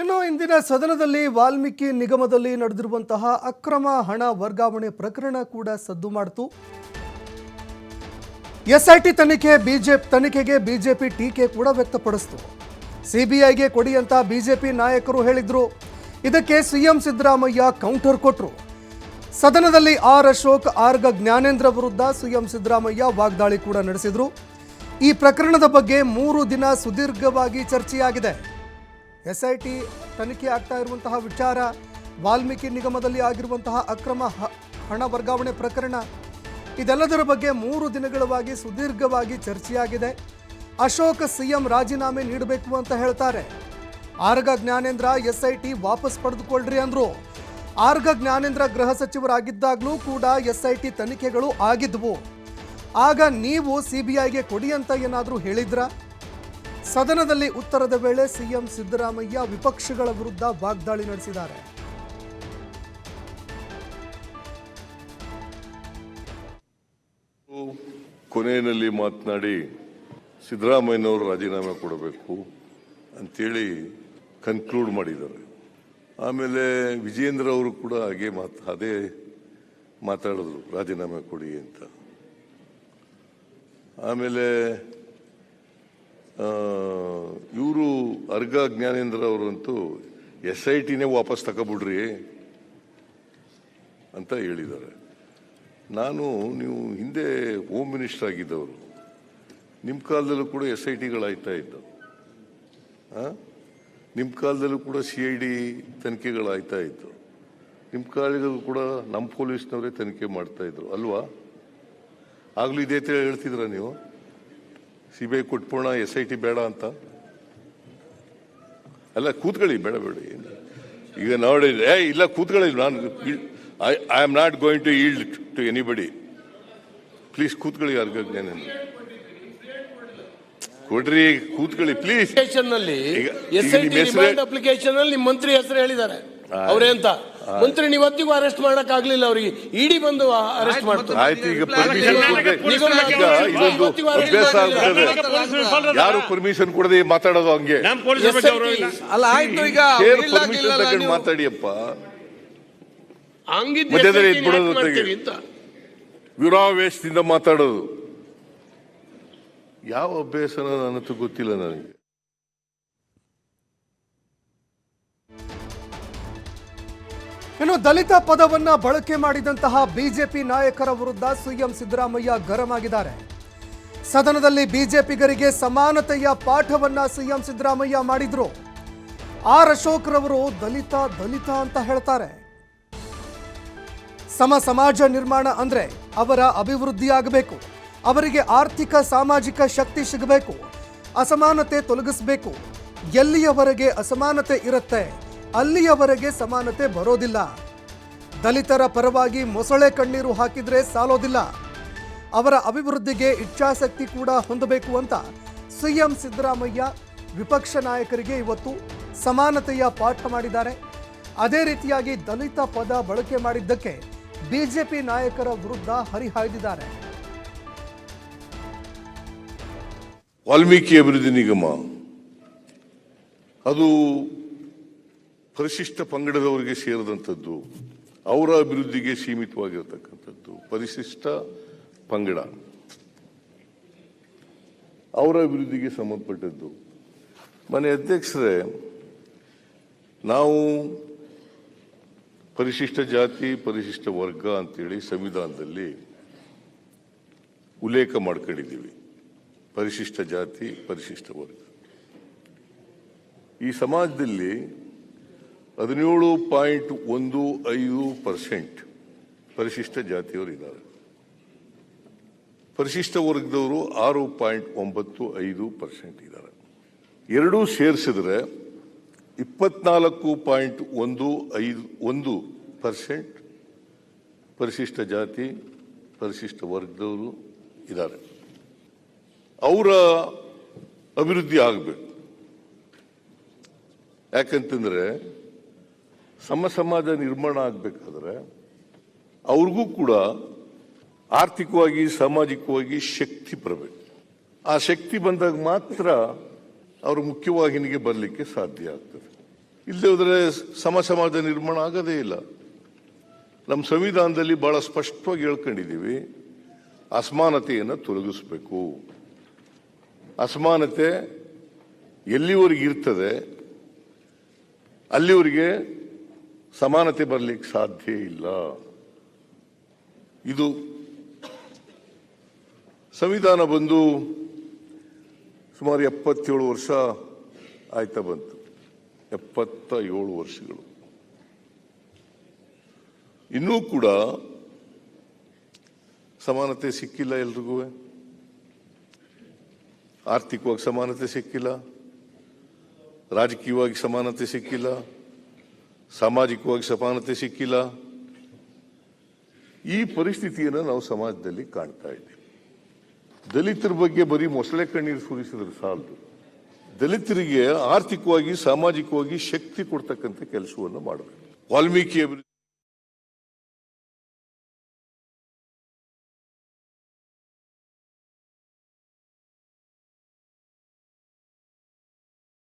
ಇನ್ನು ಇಂದಿನ ಸದನದಲ್ಲಿ ವಾಲ್ಮೀಕಿ ನಿಗಮದಲ್ಲಿ ನಡೆದಿರುವಂತಹ ಅಕ್ರಮ ಹಣ ವರ್ಗಾವಣೆ ಪ್ರಕರಣ ಕೂಡ ಸದ್ದು ಮಾಡಿತು. ಎಸ್ಐಟಿ ತನಿಖೆ, ಬಿಜೆಪಿ ತನಿಖೆಗೆ ಬಿಜೆಪಿ ಟೀಕೆ ಕೂಡ ವ್ಯಕ್ತಪಡಿಸಿತು. ಸಿಬಿಐಗೆ ಕೊಡಿ ಅಂತ ಬಿಜೆಪಿ ನಾಯಕರು ಹೇಳಿದ್ರು. ಇದಕ್ಕೆ ಸಿಎಂ ಸಿದ್ದರಾಮಯ್ಯ ಕೌಂಟರ್ ಕೊಟ್ಟರು ಸದನದಲ್ಲಿ ಆರ್ ಅಶೋಕ್ ಆರ್ಗ ಜ್ಞಾನೇಂದ್ರ ವಿರುದ್ಧ ಸಿಎಂ ಸಿದ್ದರಾಮಯ್ಯ ವಾಗ್ದಾಳಿ ಕೂಡ ನಡೆಸಿದ್ರು. ಈ ಪ್ರಕರಣದ ಬಗ್ಗೆ ಮೂರು ದಿನ ಸುದೀರ್ಘವಾಗಿ ಚರ್ಚೆಯಾಗಿದೆ. ಎಸ್ಐಟಿ ತನಿಖೆ ಆಗ್ತಾ ಇರುವಂತಹ ವಿಚಾರ, ವಾಲ್ಮೀಕಿ ನಿಗಮದಲ್ಲಿ ಆಗಿರುವಂತಹ ಅಕ್ರಮ ಹಣ ವರ್ಗಾವಣೆ ಪ್ರಕರಣ, ಇದೆಲ್ಲದರ ಬಗ್ಗೆ ಮೂರು ದಿನಗಳವಾಗಿ ಸುದೀರ್ಘವಾಗಿ ಚರ್ಚೆಯಾಗಿದೆ. ಅಶೋಕ್ ಸಿಎಂ ರಾಜೀನಾಮೆ ನೀಡಬೇಕು ಅಂತ ಹೇಳ್ತಾರೆ. Araga Jnanendra S I T ವಾಪಸ್ ಪಡೆದುಕೊಳ್ಳ್ರಿ ಅಂದ್ರು. ಆರ್ಗ ಜ್ಞಾನೇಂದ್ರ ಗೃಹ ಸಚಿವರಾಗಿದ್ದಾಗಲೂ ಕೂಡ ಎಸ್ ಐ ಟಿ ತನಿಖೆಗಳು ಆಗಿದ್ವು. ಆಗ ನೀವು ಸಿಬಿಐಗೆ ಕೊಡಿ ಅಂತ ಏನಾದರೂ ಹೇಳಿದ್ರಾ? ಸದನದಲ್ಲಿ ಉತ್ತರದ ವೇಳೆ ಸಿಎಂ ಸಿದ್ದರಾಮಯ್ಯ ವಿಪಕ್ಷಗಳ ವಿರುದ್ಧ ವಾಗ್ದಾಳಿ ನಡೆಸಿದ್ದಾರೆ. ಕೊನೆಯಲ್ಲಿ ಮಾತನಾಡಿ ಸಿದ್ದರಾಮಯ್ಯನವರು ರಾಜೀನಾಮೆ ಕೊಡಬೇಕು ಅಂತೇಳಿ ಕನ್ಕ್ಲೂಡ್ ಮಾಡಿದ್ದಾರೆ. ಆಮೇಲೆ ವಿಜೇಂದ್ರ ಅವರು ಕೂಡ ಹಾಗೆ ಮಾತು, ಅದೇ ಮಾತಾಡಿದ್ರು, ರಾಜೀನಾಮೆ ಕೊಡಿ ಅಂತ. ಆಮೇಲೆ ಇವರು ಅರ್ಗ ಜ್ಞಾನೇಂದ್ರ ಅವರಂತೂ ಎಸ್ ಐ ಟಿನೇ ವಾಪಸ್ ತಗೋಬಿಡ್ರಿ ಅಂತ ಹೇಳಿದ್ದಾರೆ. ನಾನು, ನೀವು ಹಿಂದೆ ಹೋಮ್ ಮಿನಿಸ್ಟರ್ ಆಗಿದ್ದವರು. ನಿಮ್ಮ ಕಾಲದಲ್ಲೂ ಕೂಡ ಎಸ್ ಐ ಟಿಗಳಾಯ್ತಾ ಇದ್ದವು ನಿಮ್ಮ ಕಾಲದಲ್ಲೂ ಕೂಡ ಸಿ ಐ ಡಿ ತನಿಖೆಗಳಾಯ್ತಾ ಇತ್ತು ನಿಮ್ಮ ಕಾಲದಲ್ಲೂ ಕೂಡ ನಮ್ಮ ಪೊಲೀಸ್ನವರೇ ತನಿಖೆ ಮಾಡ್ತಾ ಇದ್ರು, ಅಲ್ವಾ? ಆಗಲೂ ಇದೇ ಹೇಳ್ತಿದ್ರ ನೀವು? ಸಿ ಬಿ ಐ ಕೊಟ್ಬೋಣ ಎಸ್ ಐ ಟಿ ಬೇಡ ಅಂತ? ಅಲ್ಲ ಕೂತ್ಕೊಳ್ಳಿ ಬೇಡ ಬೇಡ ಈಗ ನೋಡಿ ಏ ಇಲ್ಲ ಕೂತ್ಕೊಳ್ಳಿ ನಾನು I I am not going to yield to anybody. Please ಕೂತ್ಕೊಳ್ಳಿ ಅರ್ಗ ಜ್ಞಾನೇಂದ್ರ ಕೊಡ್ರಿ ಕೂತ್ಕೊಳ್ಳಿ ಪ್ಲೀಸ್. ಅಪ್ಲಿಕೇಶನ್ ಅಲ್ಲಿ ನಿಮ್ಮ ಮಂತ್ರಿ ಹೆಸರು ಹೇಳಿದ್ದಾರೆ. ಅವರೇ ಅಂತ ಮಂತ್ರಿ ಇವತ್ತಿಗೂ ಅರೆಸ್ಟ್ ಮಾಡಕ್ ಆಗ್ಲಿಲ್ಲ ಅವರಿಗೆ. ಇಡಿ ಬಂದು ಅರೆಸ್ಟ್ ಮಾಡ್ತಾರೆ. ಆಯ್ತು ಈಗ ಪರ್ಮಿಷನ್ ಇದೊಂದು ಅಭ್ಯಾಸ ಆಗ್ಬಿಟ್ಟದೆ ಯಾರು ಪರ್ಮಿಷನ್ ಕೊಡದೆ ಮಾತಾಡೋದು ಹಂಗೆ? ನಮ್ ಪೊಲೀಸರ ಬಗ್ಗೆ ಅವರು ಇಲ್ಲ. ಅಲ್ಲ ಆಯ್ತು ಈಗ ಪರ್ಮಿಷನ್ ತಗೊಂಡು. ಮಾತಾಡಿಯಪ್ಪ? ಮಧ್ಯದಲ್ಲಿ. ಅಂತ. ವಿರಾವೇಶದಿಂದ ಮಾತಾಡೋದು. ಯಾವ ಅಭ್ಯಾಸನ ನನ್ನಂತೂ ಗೊತ್ತಿಲ್ಲ ನನಗೆ. ಇನ್ನು ದಲಿತ ಪದವನ್ನ ಬಳಕೆ ಮಾಡಿದಂತಹ ಬಿಜೆಪಿ ನಾಯಕರ ವಿರುದ್ಧ ಸಿಎಂ ಸಿದ್ದರಾಮಯ್ಯ ಗರಂ ಆಗಿದ್ದಾರೆ ಸದನದಲ್ಲಿ ಬಿಜೆಪಿಗರಿಗೆ ಸಮಾನತೆಯ ಪಾಠವನ್ನ ಸಿಎಂ ಸಿದ್ದರಾಮಯ್ಯ ಮಾಡಿದ್ರು. ಆರ್ ಅಶೋಕ್ರವರು ದಲಿತ ದಲಿತ ಅಂತ ಹೇಳ್ತಾರೆ. ಸಮ ಸಮಾಜ ನಿರ್ಮಾಣ ಅಂದ್ರೆ ಅವರ ಅಭಿವೃದ್ಧಿ ಆಗಬೇಕು ಅವರಿಗೆ ಆರ್ಥಿಕ, ಸಾಮಾಜಿಕ ಶಕ್ತಿ ಸಿಗಬೇಕು. ಅಸಮಾನತೆ ತೊಲಗಿಸಬೇಕು. ಎಲ್ಲಿಯವರೆಗೆ ಅಸಮಾನತೆ ಇರುತ್ತೆ? ಅಲ್ಲಿಯವರೆಗೆ ಸಮಾನತೆ ಬರೋದಿಲ್ಲ. ದಲಿತರ ಪರವಾಗಿ ಮೊಸಳೆ ಕಣ್ಣೀರು ಹಾಕಿದ್ರೆ ಸಾಲೋದಿಲ್ಲ. ಅವರ ಅಭಿವೃದ್ಧಿಗೆ ಇಚ್ಛಾಸಕ್ತಿ ಕೂಡ ಹೊಂದಬೇಕು ಅಂತ ಸಿಎಂ ಸಿದ್ದರಾಮಯ್ಯ ವಿಪಕ್ಷ ನಾಯಕರಿಗೆ ಇವತ್ತು ಸಮಾನತೆಯ ಪಾಠ ಮಾಡಿದ್ದಾರೆ. ಅದೇ ರೀತಿಯಾಗಿ ದಲಿತ ಪದ ಬಳಕೆ ಮಾಡಿದ್ದಕ್ಕೆ ಬಿಜೆಪಿ ನಾಯಕರ ವಿರುದ್ಧ ಹರಿಹಾಯ್ದಿದ್ದಾರೆ. ವಾಲ್ಮೀಕಿ ಅಭಿವೃದ್ಧಿ ನಿಗಮ ಅದು ಪರಿಶಿಷ್ಟ ಪಂಗಡದವರಿಗೆ ಸೇರಿದಂಥದ್ದು, ಅವರ ಅಭಿವೃದ್ಧಿಗೆ ಸೀಮಿತವಾಗಿರತಕ್ಕಂಥದ್ದು, ಪರಿಶಿಷ್ಟ ಪಂಗಡ. ಅವರ ಅಭಿವೃದ್ಧಿಗೆ ಸಂಬಂಧಪಟ್ಟದ್ದು. ಮನೆ ಅಧ್ಯಕ್ಷರೇ, ನಾವು ಪರಿಶಿಷ್ಟ ಜಾತಿ, ಪರಿಶಿಷ್ಟ ವರ್ಗ ಅಂತೇಳಿ ಸಂವಿಧಾನದಲ್ಲಿ ಉಲ್ಲೇಖ ಮಾಡ್ಕೊಂಡಿದ್ದೀವಿ. ಪರಿಶಿಷ್ಟ ಜಾತಿ, ಪರಿಶಿಷ್ಟ ವರ್ಗ. ಈ ಸಮಾಜದಲ್ಲಿ ಹದಿನೇಳು ಪಾಯಿಂಟ್ ಒಂದು ಐದು ಪರ್ಸೆಂಟ್ ಪರಿಶಿಷ್ಟ ಜಾತಿಯವರು ಇದ್ದಾರೆ. ಪರಿಶಿಷ್ಟ ವರ್ಗದವರು ಆರು ಪಾಯಿಂಟ್ ಒಂಬತ್ತು ಐದು ಪರ್ಸೆಂಟ್ ಇದ್ದಾರೆ. ಎರಡೂ ಸೇರಿಸಿದ್ರೆ ಇಪ್ಪತ್ನಾಲ್ಕು ಪಾಯಿಂಟ್ ಒಂದು ಐದು ಒಂದು ಪರ್ಸೆಂಟ್ ಪರಿಶಿಷ್ಟ ಜಾತಿ, ಪರಿಶಿಷ್ಟ ವರ್ಗದವರು ಇದ್ದಾರೆ. ಅವರ ಅಭಿವೃದ್ಧಿ ಆಗಬೇಕು. ಯಾಕಂತಂದ್ರೆ ಸಮ ಸಮಾಜ ನಿರ್ಮಾಣ ಆಗಬೇಕಾದ್ರೆ ಅವ್ರಿಗೂ ಕೂಡ ಆರ್ಥಿಕವಾಗಿ, ಸಾಮಾಜಿಕವಾಗಿ ಶಕ್ತಿ ಬರಬೇಕು. ಆ ಶಕ್ತಿ ಬಂದಾಗ ಮಾತ್ರ ಅವರು ಮುಖ್ಯವಾಹಿನಿಗೆ ಬರಲಿಕ್ಕೆ ಸಾಧ್ಯ ಆಗ್ತದೆ. ಇಲ್ಲದೆ ಹೋದರೆ ಸಮ ಸಮಾಜ ನಿರ್ಮಾಣ ಆಗೋದೇ ಇಲ್ಲ. ನಮ್ಮ ಸಂವಿಧಾನದಲ್ಲಿ ಬಹಳ ಸ್ಪಷ್ಟವಾಗಿ ಹೇಳ್ಕೊಂಡಿದ್ದೀವಿ, ಅಸಮಾನತೆಯನ್ನು ತೊಲಗಿಸ್ಬೇಕು. ಅಸಮಾನತೆ ಎಲ್ಲಿವರೆಗೆ ಇರ್ತದೆ, ಅಲ್ಲಿವರೆಗೆ ಸಮಾನತೆ ಬರಲಿಕ್ಕೆ ಸಾಧ್ಯ ಇಲ್ಲ. ಇದು ಸಂವಿಧಾನ ಬಂದು ಸುಮಾರು ಎಪ್ಪತ್ತೇಳು ವರ್ಷ ಆಯ್ತಾ ಬಂತು. ಎಪ್ಪತ್ತ ಏಳು ವರ್ಷಗಳು. ಇನ್ನೂ ಕೂಡ ಸಮಾನತೆ ಸಿಕ್ಕಿಲ್ಲ ಎಲ್ರಿಗೂ. ಆರ್ಥಿಕವಾಗಿ ಸಮಾನತೆ ಸಿಕ್ಕಿಲ್ಲ. ರಾಜಕೀಯವಾಗಿ ಸಮಾನತೆ ಸಿಕ್ಕಿಲ್ಲ. ಸಾಮಾಜಿಕವಾಗಿ ಸಮಾನತೆ ಸಿಕ್ಕಿಲ್ಲ. ಈ ಪರಿಸ್ಥಿತಿಯನ್ನು ನಾವು ಸಮಾಜದಲ್ಲಿ ಕಾಣ್ತಾ ಇದ್ದೀವಿ. ದಲಿತರ ಬಗ್ಗೆ ಬರೀ ಮೊಸಳೆ ಕಣ್ಣೀರು ಸುರಿಸಿದ್ರೆ ಸಾಲದು. ದಲಿತರಿಗೆ ಆರ್ಥಿಕವಾಗಿ, ಸಾಮಾಜಿಕವಾಗಿ ಶಕ್ತಿ ಕೊಡ್ತಕ್ಕಂಥ ಕೆಲಸವನ್ನು ಮಾಡಬೇಕು. ವಾಲ್ಮೀಕಿ